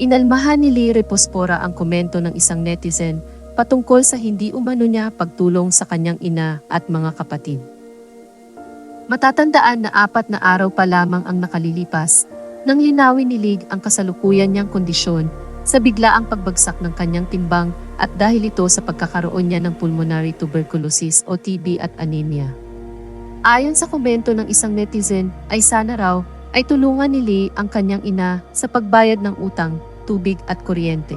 Inalmahan ni Lee Repospora ang komento ng isang netizen patungkol sa hindi umano niya pagtulong sa kanyang ina at mga kapatid. Matatandaan na apat na araw pa lamang ang nakalilipas nang linawin ni Lig ang kasalukuyan niyang kondisyon sa biglaang pagbagsak ng kanyang timbang at dahil ito sa pagkakaroon niya ng pulmonary tuberculosis o TB at anemia. Ayon sa komento ng isang netizen ay sana raw ay tulungan ni Lee ang kanyang ina sa pagbayad ng utang, tubig at kuryente.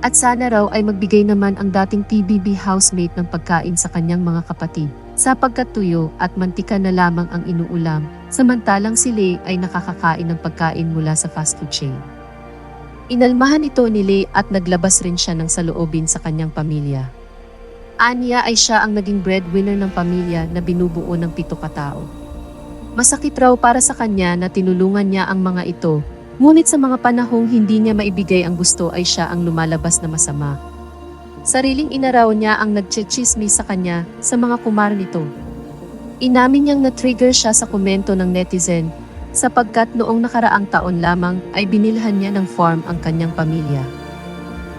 At sana raw ay magbigay naman ang dating PBB housemate ng pagkain sa kanyang mga kapatid sapagkat tuyo at mantika na lamang ang inuulam samantalang si Lee ay nakakakain ng pagkain mula sa fast food chain. Inalmahan ito ni Lee at naglabas rin siya ng saloobin sa kanyang pamilya. Anya ay siya ang naging breadwinner ng pamilya na binubuo ng pito katao. Masakit raw para sa kanya na tinulungan niya ang mga ito, ngunit sa mga panahong hindi niya maibigay ang gusto ay siya ang lumalabas na masama. Sariling ina raw niya ang nagchichismi sa kanya sa mga kumar nito. Inamin niyang na-trigger siya sa komento ng netizen sapagkat noong nakaraang taon lamang ay binilhan niya ng farm ang kanyang pamilya.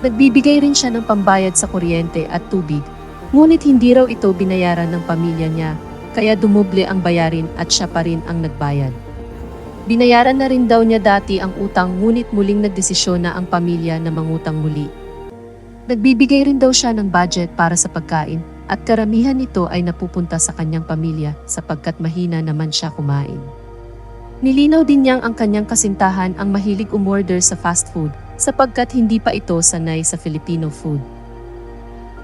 Nagbibigay rin siya ng pambayad sa kuryente at tubig, ngunit hindi raw ito binayaran ng pamilya niya, kaya dumuble ang bayarin at siya pa rin ang nagbayad. Binayaran na rin daw niya dati ang utang ngunit muling nagdesisyon na ang pamilya na mangutang muli. Nagbibigay rin daw siya ng budget para sa pagkain at karamihan nito ay napupunta sa kanyang pamilya sapagkat mahina naman siya kumain. Nilinaw din niyang ang kanyang kasintahan ang mahilig umorder sa fast food sapagkat hindi pa ito sanay sa Filipino food.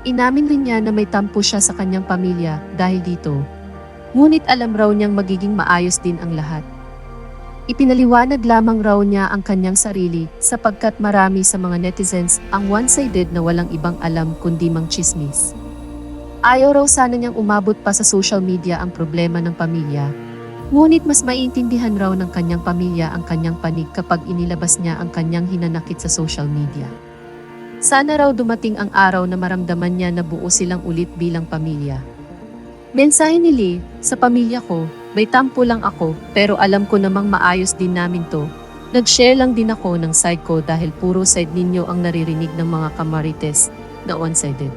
Inamin rin niya na may tampo siya sa kanyang pamilya dahil dito. Ngunit alam raw niyang magiging maayos din ang lahat. Ipinaliwanag lamang raw niya ang kanyang sarili sapagkat marami sa mga netizens ang one-sided na walang ibang alam kundi mang chismis. Ayaw raw sana niyang umabot pa sa social media ang problema ng pamilya. Ngunit mas maiintindihan raw ng kanyang pamilya ang kanyang panig kapag inilabas niya ang kanyang hinanakit sa social media. Sana raw dumating ang araw na maramdaman niya na buo silang ulit bilang pamilya. Mensahe ni Lee, sa pamilya ko, may tampo lang ako pero alam ko namang maayos din namin to. Nag-share lang din ako ng side ko dahil puro side ninyo ang naririnig ng mga kamarites na one-sided.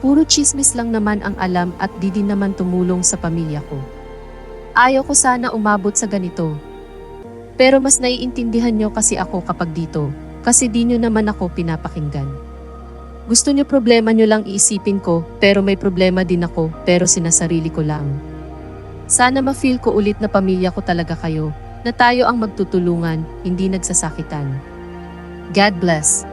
Puro chismis lang naman ang alam at di din naman tumulong sa pamilya ko. Ayaw ko sana umabot sa ganito. Pero mas naiintindihan nyo kasi ako kapag dito, kasi di nyo naman ako pinapakinggan. Gusto nyo problema nyo lang iisipin ko, pero may problema din ako, pero sinasarili ko lang. Sana ma-feel ko ulit na pamilya ko talaga kayo, na tayo ang magtutulungan, hindi nagsasakitan. God bless.